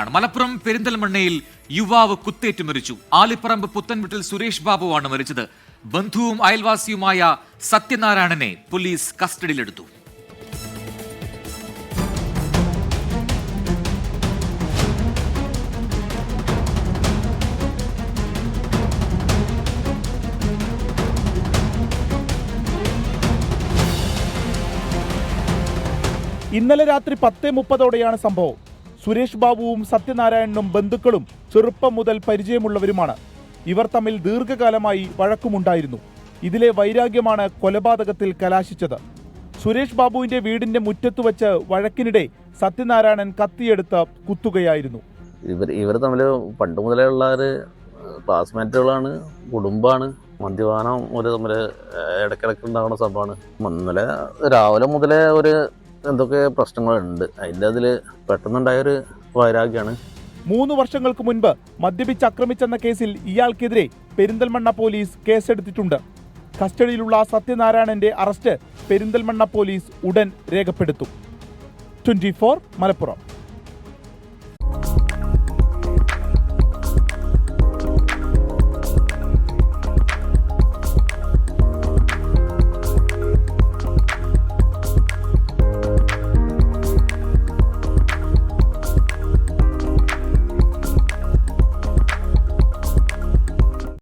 ആണ്. മലപ്പുറം പെരിന്തൽമണ്ണയിൽ യുവാവ് കുത്തേറ്റ് മരിച്ചു. ആലിപ്പറമ്പ് പുത്തൻവിട്ടിൽ സുരേഷ് ബാബുവാണ് മരിച്ചത്. ബന്ധുവും അയൽവാസിയുമായ സത്യനാരായണനെ പോലീസ് കസ്റ്റഡിയിലെടുത്തു. ഇന്നലെ രാത്രി പത്തേ മുപ്പതോടെയാണ് സംഭവം. സുരേഷ് ബാബുവും സത്യനാരായണനും ബന്ധുക്കളും ചെറുപ്പം മുതൽ പരിചയമുള്ളവരുമാണ്. ഇവർ തമ്മിൽ ദീർഘകാലമായി വഴക്കുമുണ്ടായിരുന്നു. ഇതിലെ വൈരാഗ്യമാണ് കൊലപാതകത്തിൽ കലാശിച്ചത്. സുരേഷ് ബാബുവിന്റെ വീടിന്റെ മുറ്റത്ത് വെച്ച് വഴക്കിനിടെ സത്യനാരായണൻ കത്തിയെടുത്ത് കുത്തുകയായിരുന്നു. ഇവർ ഇവർ തമ്മിൽ പണ്ട് മുതലേ ഉള്ള ഒരു ക്ലാസ്മേറ്റുകളാണ് കുടുംബമാണ് മദ്യപാനം ഒരു തമ്മിൽ ഇടക്കിടക്ക് ഉണ്ടാകുന്ന സംഭവമാണ്. ഇന്നലെ രാവിലെ മുതലേ ഒരു എന്തൊക്കെ പ്രശ്നങ്ങളുണ്ട്? അതിന്റെ അതിൽ പെട്ടെന്നുണ്ടായൊരു വൈരാഗ്യമാണ് മൂന്ന് വർഷങ്ങൾക്ക് മുൻപ് മദ്യപിച്ച് ആക്രമിച്ചെന്ന കേസിൽ ഇയാൾക്കെതിരെ പെരിന്തൽമണ്ണ പോലീസ് കേസെടുത്തിട്ടുണ്ട്. കസ്റ്റഡിയിലുള്ള സത്യനാരായണന്റെ അറസ്റ്റ് പെരിന്തൽമണ്ണ പോലീസ് ഉടൻ രേഖപ്പെടുത്തും. ട്വന്റി മലപ്പുറം.